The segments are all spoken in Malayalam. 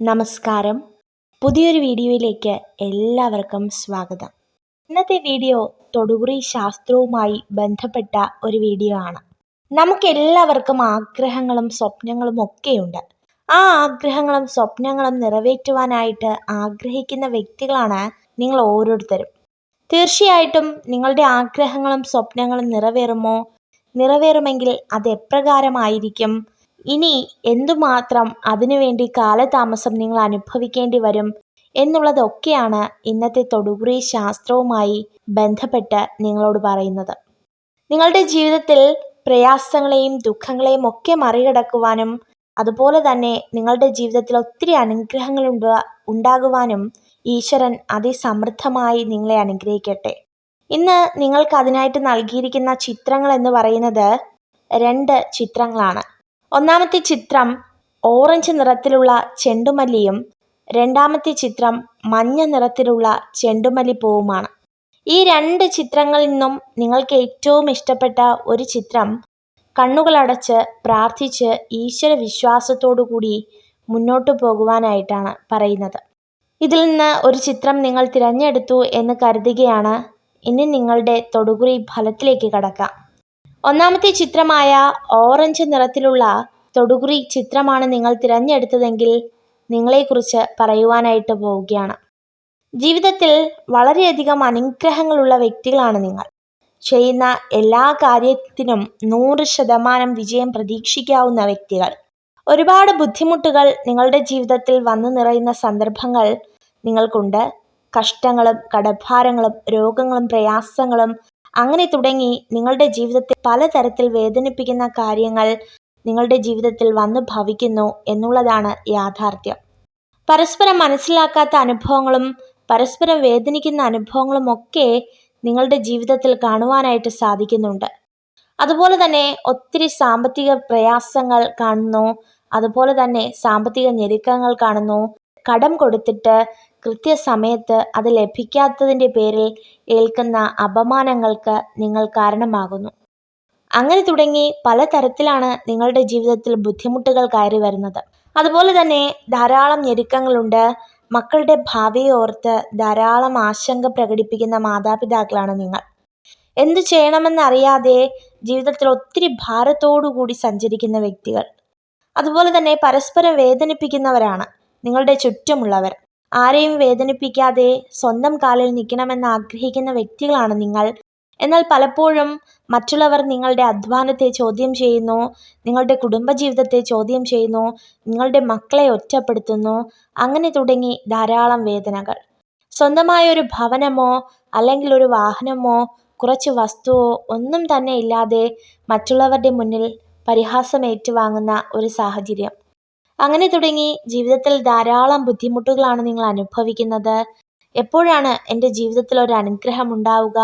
നമസ്കാരം. പുതിയൊരു വീഡിയോയിലേക്ക് എല്ലാവർക്കും സ്വാഗതം. ഇന്നത്തെ വീഡിയോ തൊടുപുറി ശാസ്ത്രവുമായി ബന്ധപ്പെട്ട ഒരു വീഡിയോ ആണ്. നമുക്കെല്ലാവർക്കും ആഗ്രഹങ്ങളും സ്വപ്നങ്ങളും ഒക്കെയുണ്ട്. ആ ആഗ്രഹങ്ങളും സ്വപ്നങ്ങളും നിറവേറ്റുവാനായിട്ട് ആഗ്രഹിക്കുന്ന വ്യക്തികളാണ് നിങ്ങൾ ഓരോരുത്തരും. തീർച്ചയായിട്ടും നിങ്ങളുടെ ആഗ്രഹങ്ങളും സ്വപ്നങ്ങളും നിറവേറുമോ? നിറവേറുമെങ്കിൽ അത് എപ്രകാരമായിരിക്കും ഇനി എന്തുമാത്രം അതിനുവേണ്ടി കാലതാമസം നിങ്ങൾ അനുഭവിക്കേണ്ടി വരും എന്നുള്ളതൊക്കെയാണ് ഇന്നത്തെ തൊടുകുറി ശാസ്ത്രവുമായി ബന്ധപ്പെട്ട് നിങ്ങളോട് പറയുന്നത്. നിങ്ങളുടെ ജീവിതത്തിൽ പ്രയാസങ്ങളെയും ദുഃഖങ്ങളെയും ഒക്കെ മറികടക്കുവാനും അതുപോലെ തന്നെ നിങ്ങളുടെ ജീവിതത്തിൽ ഒത്തിരി അനുഗ്രഹങ്ങൾ ഉണ്ട ഉണ്ടാകുവാനും ഈശ്വരൻ അതിസമൃദ്ധമായി നിങ്ങളെ അനുഗ്രഹിക്കട്ടെ. ഇന്ന് നിങ്ങൾക്ക് അതിനായിട്ട് നൽകിയിരിക്കുന്ന ചിത്രങ്ങൾ എന്ന് പറയുന്നത് രണ്ട് ചിത്രങ്ങളാണ്. ഒന്നാമത്തെ ചിത്രം ഓറഞ്ച് നിറത്തിലുള്ള ചെണ്ടുമല്ലിയും രണ്ടാമത്തെ ചിത്രം മഞ്ഞ നിറത്തിലുള്ള ചെണ്ടുമല്ലിപ്പൂവുമാണ്. ഈ രണ്ട് ചിത്രങ്ങളിൽ നിന്നും നിങ്ങൾക്ക് ഏറ്റവും ഇഷ്ടപ്പെട്ട ഒരു ചിത്രം കണ്ണുകളടച്ച് പ്രാർത്ഥിച്ച് ഈശ്വര വിശ്വാസത്തോടു കൂടി മുന്നോട്ട് പോകുവാനായിട്ടാണ് പറയുന്നത്. ഇതിൽ നിന്ന് ഒരു ചിത്രം നിങ്ങൾ തിരഞ്ഞെടുത്തു എന്ന് കരുതുകയാണ്. ഇനി നിങ്ങളുടെ തൊടുകുറി ഫലത്തിലേക്ക് കടക്കാം. ഒന്നാമത്തെ ചിത്രമായ ഓറഞ്ച് നിറത്തിലുള്ള തൊടുകുറി ചിത്രമാണ് നിങ്ങൾ തിരഞ്ഞെടുത്തതെങ്കിൽ നിങ്ങളെക്കുറിച്ച് പറയുവാനായിട്ട് പോവുകയാണ്. ജീവിതത്തിൽ വളരെയധികം അനുഗ്രഹങ്ങളുള്ള വ്യക്തികളാണ് നിങ്ങൾ. ചെയ്യുന്ന എല്ലാ കാര്യത്തിനും നൂറ് ശതമാനം വിജയം പ്രതീക്ഷിക്കാവുന്ന വ്യക്തികൾ. ഒരുപാട് ബുദ്ധിമുട്ടുകൾ നിങ്ങളുടെ ജീവിതത്തിൽ വന്നു നിറയുന്ന സന്ദർഭങ്ങൾ നിങ്ങൾക്കുണ്ട്. കഷ്ടങ്ങളും കടഭാരങ്ങളും രോഗങ്ങളും പ്രയാസങ്ങളും അങ്ങനെ തുടങ്ങി നിങ്ങളുടെ ജീവിതത്തിൽ പലതരത്തിൽ വേദനിപ്പിക്കുന്ന കാര്യങ്ങൾ നിങ്ങളുടെ ജീവിതത്തിൽ വന്നു ഭവിക്കുന്നു എന്നുള്ളതാണ് യാഥാർത്ഥ്യം. പരസ്പരം മനസ്സിലാക്കാത്ത അനുഭവങ്ങളും പരസ്പരം വേദനിക്കുന്ന അനുഭവങ്ങളും ഒക്കെ നിങ്ങളുടെ ജീവിതത്തിൽ കാണുവാനായിട്ട് സാധിക്കുന്നുണ്ട്. അതുപോലെ തന്നെ ഒത്തിരി സാമ്പത്തിക പ്രയാസങ്ങൾ കാണുന്നു അതുപോലെ തന്നെ സാമ്പത്തിക ഞെരുക്കങ്ങൾ കാണുന്നു കടം കൊടുത്തിട്ട് കൃത്യസമയത്ത് അത് ലഭിക്കാത്തതിന്റെ പേരിൽ ഏൽക്കുന്ന അപമാനങ്ങൾക്ക് നിങ്ങൾ കാരണമാകുന്നു. അങ്ങനെ തുടങ്ങി പലതരത്തിലാണ് നിങ്ങളുടെ ജീവിതത്തിൽ ബുദ്ധിമുട്ടുകൾ കയറി വരുന്നത്. അതുപോലെ തന്നെ ധാരാളം ഞെരുക്കങ്ങളുണ്ട്. മക്കളുടെ ഭാവിയെ ഓർത്ത് ധാരാളം ആശങ്ക പ്രകടിപ്പിക്കുന്ന മാതാപിതാക്കളാണ് നിങ്ങൾ. എന്തു ചെയ്യണമെന്നറിയാതെ ജീവിതത്തിൽ ഒത്തിരി ഭാരത്തോടു കൂടി സഞ്ചരിക്കുന്ന വ്യക്തികൾ. അതുപോലെ തന്നെ പരസ്പരം വേദനിപ്പിക്കുന്നവരാണ് നിങ്ങളുടെ ചുറ്റുമുള്ളവർ. ആരെയും വേദനിപ്പിക്കാതെ സ്വന്തം കാലിൽ നിൽക്കണമെന്ന് ആഗ്രഹിക്കുന്ന വ്യക്തികളാണ് നിങ്ങൾ. എന്നാൽ പലപ്പോഴും മറ്റുള്ളവർ നിങ്ങളുടെ അധ്വാനത്തെ ചോദ്യം ചെയ്യുന്നു നിങ്ങളുടെ കുടുംബജീവിതത്തെ ചോദ്യം ചെയ്യുന്നു നിങ്ങളുടെ മക്കളെ ഒറ്റപ്പെടുത്തുന്നു അങ്ങനെ തുടങ്ങി ധാരാളം വേദനകൾ. സ്വന്തമായ ഒരു ഭവനമോ അല്ലെങ്കിൽ ഒരു വാഹനമോ കുറച്ച് വസ്തുവോ ഒന്നും തന്നെ ഇല്ലാതെ മറ്റുള്ളവരുടെ മുന്നിൽ പരിഹാസം ഏറ്റുവാങ്ങുന്ന ഒരു സാഹചര്യം. അങ്ങനെ തുടങ്ങി ജീവിതത്തിൽ ധാരാളം ബുദ്ധിമുട്ടുകളാണ് നിങ്ങൾ അനുഭവിക്കുന്നത്. എപ്പോഴാണ് എന്റെ ജീവിതത്തിൽ ഒരു അനുഗ്രഹം ഉണ്ടാവുക?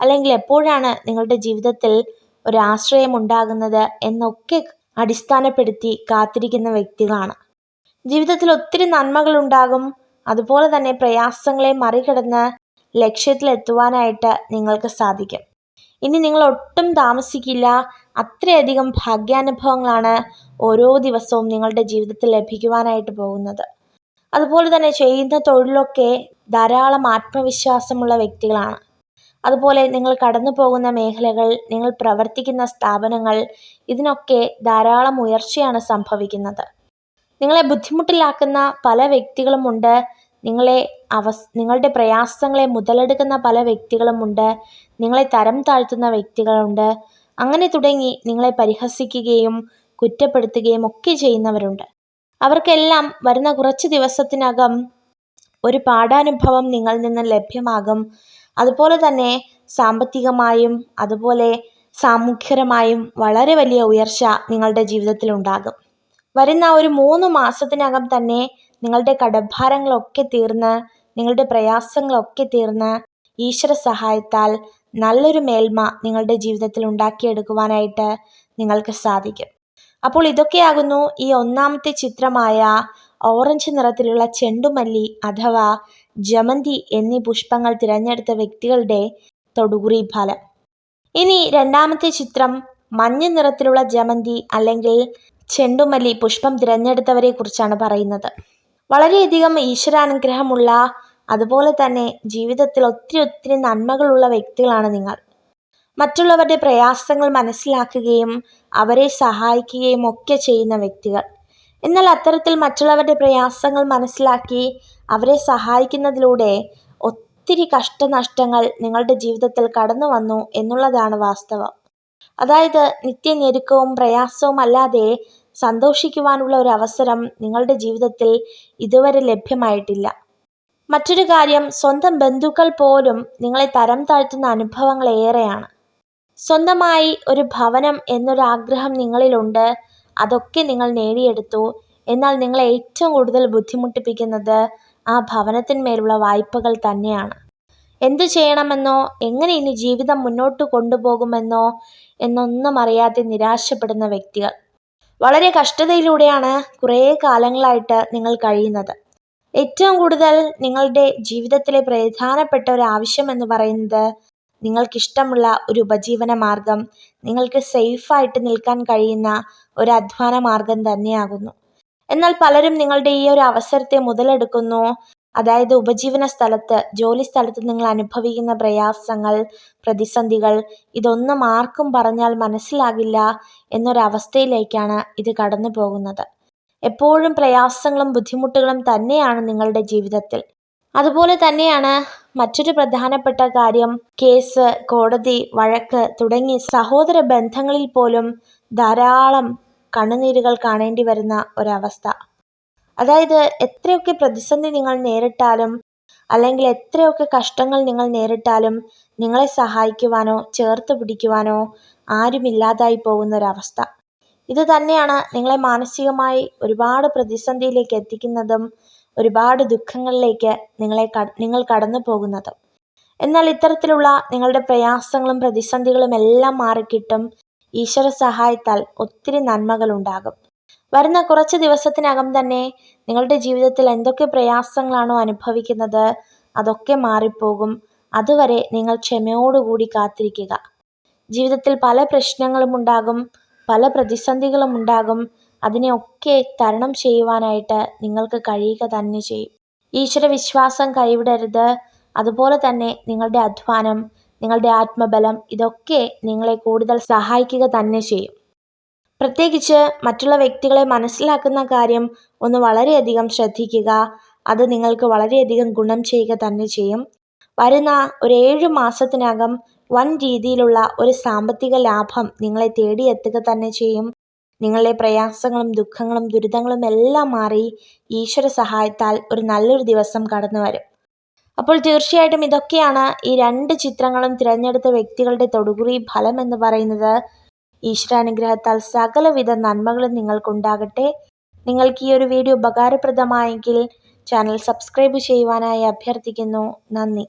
അല്ലെങ്കിൽ എപ്പോഴാണ് നിങ്ങളുടെ ജീവിതത്തിൽ ഒരു ആശ്രയം ഉണ്ടാകുന്നത് എന്നൊക്കെ അടിസ്ഥാനപ്പെടുത്തി കാത്തിരിക്കുന്ന വ്യക്തികളാണ്. ജീവിതത്തിൽ ഒത്തിരി നന്മകൾ ഉണ്ടാകും. അതുപോലെ തന്നെ പ്രയാസങ്ങളെ മറികടന്ന് ലക്ഷ്യത്തിലെത്തുവാനായിട്ട് നിങ്ങൾക്ക് സാധിക്കും. ഇനി നിങ്ങൾ ഒട്ടും താമസിക്കില്ല. അത്രയധികം ഭാഗ്യാനുഭവങ്ങളാണ് ഓരോ ദിവസവും നിങ്ങളുടെ ജീവിതത്തിൽ ലഭിക്കുവാനായിട്ട് പോകുന്നത്. അതുപോലെ തന്നെ ചെയ്യുന്ന തൊഴിലൊക്കെ ധാരാളം ആത്മവിശ്വാസമുള്ള വ്യക്തികളാണ്. അതുപോലെ നിങ്ങൾ കടന്നു പോകുന്ന മേഖലകൾ നിങ്ങൾ പ്രവർത്തിക്കുന്ന സ്ഥാപനങ്ങൾ ഇതിനൊക്കെ ധാരാളം ഉയർച്ചയാണ് സംഭവിക്കുന്നത്. നിങ്ങളെ ബുദ്ധിമുട്ടിലാക്കുന്ന പല വ്യക്തികളുമുണ്ട്. നിങ്ങളെ അവസ് നിങ്ങളുടെ പ്രയാസങ്ങളെ മുതലെടുക്കുന്ന പല വ്യക്തികളുമുണ്ട്. നിങ്ങളെ തരം താഴ്ത്തുന്ന വ്യക്തികളുണ്ട്. അങ്ങനെ തുടങ്ങി നിങ്ങളെ പരിഹസിക്കുകയും കുറ്റപ്പെടുത്തുകയും ഒക്കെ ചെയ്യുന്നവരുണ്ട്. അവർക്കെല്ലാം വരുന്ന കുറച്ച് ദിവസത്തിനകം ഒരു പാഠാനുഭവം നിങ്ങളിൽ നിന്ന് ലഭ്യമാകും. അതുപോലെ തന്നെ സാമ്പത്തികമായും അതുപോലെ സാമൂഹ്യപരമായും വളരെ വലിയ ഉയർച്ച നിങ്ങളുടെ ജീവിതത്തിൽ ഉണ്ടാകും വരുന്ന ഒരു മൂന്ന് മാസത്തിനകം തന്നെ നിങ്ങളുടെ കടഭാരങ്ങളൊക്കെ തീർന്ന് നിങ്ങളുടെ പ്രയാസങ്ങളൊക്കെ തീർന്ന് ഈശ്വര സഹായത്താൽ നല്ലൊരു മേൽമ നിങ്ങളുടെ ജീവിതത്തിൽ ഉണ്ടാക്കിയെടുക്കുവാനായിട്ട് നിങ്ങൾക്ക് സാധിക്കും. അപ്പോൾ ഇതൊക്കെയാകുന്നു ഈ ഒന്നാമത്തെ ചിത്രമായ ഓറഞ്ച് നിറത്തിലുള്ള ചെണ്ടുമല്ലി അഥവാ ജമന്തി എന്നീ പുഷ്പങ്ങൾ തിരഞ്ഞെടുത്ത വ്യക്തികളുടെ തൊടുകുറി ഫലം. ഇനി രണ്ടാമത്തെ ചിത്രം മഞ്ഞ നിറത്തിലുള്ള ജമന്തി അല്ലെങ്കിൽ ചെണ്ടുമല്ലി പുഷ്പം തിരഞ്ഞെടുത്തവരെ കുറിച്ചാണ് പറയുന്നത്. വളരെയധികം ഈശ്വരാനുഗ്രഹമുള്ള അതുപോലെ തന്നെ ജീവിതത്തിൽ ഒത്തിരി ഒത്തിരി നന്മകളുള്ള വ്യക്തികളാണ് നിങ്ങൾ. മറ്റുള്ളവരുടെ പ്രയാസങ്ങൾ മനസ്സിലാക്കുകയും അവരെ സഹായിക്കുകയും ഒക്കെ ചെയ്യുന്ന വ്യക്തികൾ. എന്നാൽ അത്തരത്തിൽ മറ്റുള്ളവരുടെ പ്രയാസങ്ങൾ മനസ്സിലാക്കി അവരെ സഹായിക്കുന്നതിലൂടെ ഒത്തിരി കഷ്ടനഷ്ടങ്ങൾ നിങ്ങളുടെ ജീവിതത്തിൽ കടന്നു വന്നു എന്നുള്ളതാണ് വാസ്തവം. അതായത് നിത്യഞെരുക്കവും പ്രയാസവും അല്ലാതെ സന്തോഷിക്കുവാനുള്ള ഒരു അവസരം നിങ്ങളുടെ ജീവിതത്തിൽ ഇതുവരെ ലഭ്യമായിട്ടില്ല. മറ്റൊരു കാര്യം സ്വന്തം ബന്ധുക്കൾ പോലും നിങ്ങളെ തരം താഴ്ത്തുന്ന അനുഭവങ്ങൾ ഏറെയാണ്. സ്വന്തമായി ഒരു ഭവനം എന്നൊരാഗ്രഹം നിങ്ങളിലുണ്ട് അതൊക്കെ നിങ്ങൾ നേടിയെടുത്തു. എന്നാൽ നിങ്ങളെ ഏറ്റവും കൂടുതൽ ബുദ്ധിമുട്ടിപ്പിക്കുന്നത് ആ ഭവനത്തിന്മേലുള്ള വായ്പകൾ തന്നെയാണ്. എന്തു ചെയ്യണമെന്നോ എങ്ങനെ ഇനി ജീവിതം മുന്നോട്ട് കൊണ്ടുപോകുമെന്നോ എന്നൊന്നും അറിയാതെ നിരാശപ്പെടുന്ന വ്യക്തികൾ. വളരെ കഷ്ടതയിലൂടെയാണ് കുറേ കാലങ്ങളായിട്ട് നിങ്ങൾ കഴിയുന്നത്. ഏറ്റവും കൂടുതൽ നിങ്ങളുടെ ജീവിതത്തിലെ പ്രധാനപ്പെട്ട ഒരു ആവശ്യം എന്ന് പറയുന്നത് നിങ്ങൾക്കിഷ്ടമുള്ള ഒരു ഉപജീവന മാർഗം നിങ്ങൾക്ക് സേഫായിട്ട് നിൽക്കാൻ കഴിയുന്ന ഒരു അധ്വാന മാർഗം തന്നെയാകുന്നു. എന്നാൽ പലരും നിങ്ങളുടെ ഈ ഒരു അവസരത്തെ മുതലെടുക്കുന്നു. അതായത് ഉപജീവന സ്ഥലത്ത് ജോലി സ്ഥലത്ത് നിങ്ങൾ അനുഭവിക്കുന്ന പ്രയാസങ്ങൾ പ്രതിസന്ധികൾ ഇതൊന്നും ആർക്കും പറഞ്ഞാൽ മനസ്സിലാകില്ല എന്നൊരവസ്ഥയിലേക്കാണ് ഇത് കടന്നു പോകുന്നത്. എപ്പോഴും പ്രയാസങ്ങളും ബുദ്ധിമുട്ടുകളും തന്നെയാണ് നിങ്ങളുടെ ജീവിതത്തിൽ. അതുപോലെ തന്നെയാണ് മറ്റൊരു പ്രധാനപ്പെട്ട കാര്യം കേസ് കോടതി വഴക്ക് തുടങ്ങി സഹോദര ബന്ധങ്ങളിൽ പോലും ധാരാളം കണ്ണുനീരുകൾ കാണേണ്ടി വരുന്ന ഒരവസ്ഥ. അതായത് എത്രയൊക്കെ പ്രതിസന്ധി നിങ്ങൾ നേരിട്ടാലും അല്ലെങ്കിൽ എത്രയൊക്കെ കഷ്ടങ്ങൾ നിങ്ങൾ നേരിട്ടാലും നിങ്ങളെ സഹായിക്കുവാനോ ചേർത്ത് പിടിക്കുവാനോ ആരുമില്ലാതായി പോകുന്ന ഒരവസ്ഥ ഇത് തന്നെയാണ് നിങ്ങളെ മാനസികമായി ഒരുപാട് പ്രതിസന്ധിയിലേക്ക് എത്തിക്കുന്നതും ഒരുപാട് ദുഃഖങ്ങളിലേക്ക് നിങ്ങളെ നിങ്ങൾ കടന്നു പോകുന്നതും. എന്നാൽ ഇത്തരത്തിലുള്ള നിങ്ങളുടെ പ്രയാസങ്ങളും പ്രതിസന്ധികളും എല്ലാം മാറിക്കിട്ടും ഈശ്വര സഹായത്താൽ ഒത്തിരി നന്മകളുണ്ടാകും. വരുന്ന കുറച്ച് ദിവസത്തിനകം തന്നെ നിങ്ങളുടെ ജീവിതത്തിൽ എന്തൊക്കെ പ്രയാസങ്ങളാണോ അനുഭവിക്കുന്നത് അതൊക്കെ മാറിപ്പോകും. അതുവരെ നിങ്ങൾ ക്ഷമയോടുകൂടി കാത്തിരിക്കുക. ജീവിതത്തിൽ പല പ്രശ്നങ്ങളും ഉണ്ടാകും പല പ്രതിസന്ധികളും ഉണ്ടാകും. അതിനെയൊക്കെ തരണം ചെയ്യുവാനായിട്ട് നിങ്ങൾക്ക് കഴിയുക തന്നെ ചെയ്യും. ഈശ്വര വിശ്വാസം കൈവിടരുത്. അതുപോലെ തന്നെ നിങ്ങളുടെ അധ്വാനം നിങ്ങളുടെ ആത്മബലം ഇതൊക്കെ നിങ്ങളെ കൂടുതൽ സഹായിക്കുക തന്നെ ചെയ്യും. പ്രത്യേകിച്ച് മറ്റുള്ള വ്യക്തികളെ മനസ്സിലാക്കുന്ന കാര്യം ഒന്ന് വളരെയധികം ശ്രദ്ധിക്കുക. അത് നിങ്ങൾക്ക് വളരെയധികം ഗുണം ചെയ്യുക തന്നെ ചെയ്യും. വരുന്ന ഒരു ഏഴ് മാസത്തിനകം വൻ രീതിയിലുള്ള ഒരു സാമ്പത്തിക ലാഭം നിങ്ങളെ തേടിയെത്തുക തന്നെ ചെയ്യും. നിങ്ങളുടെ പ്രയാസങ്ങളും ദുഃഖങ്ങളും ദുരിതങ്ങളും എല്ലാം മാറി ഈശ്വര സഹായത്താൽ ഒരു നല്ലൊരു ദിവസം കടന്നു വരും. അപ്പോൾ തീർച്ചയായിട്ടും ഇതൊക്കെയാണ് ഈ രണ്ട് ചിത്രങ്ങളും തിരഞ്ഞെടുത്ത വ്യക്തികളുടെ തൊടുകുറി ഫലം എന്ന് പറയുന്നത്. ഈശ്വരാനുഗ്രഹത്താൽ സകലവിധ നന്മകളും നിങ്ങൾക്കുണ്ടാകട്ടെ. നിങ്ങൾക്ക് ഈ ഒരു വീഡിയോ ഉപകാരപ്രദമായെങ്കിൽ ചാനൽ സബ്സ്ക്രൈബ് ചെയ്യുവാനായി അഭ്യർത്ഥിക്കുന്നു. നന്ദി.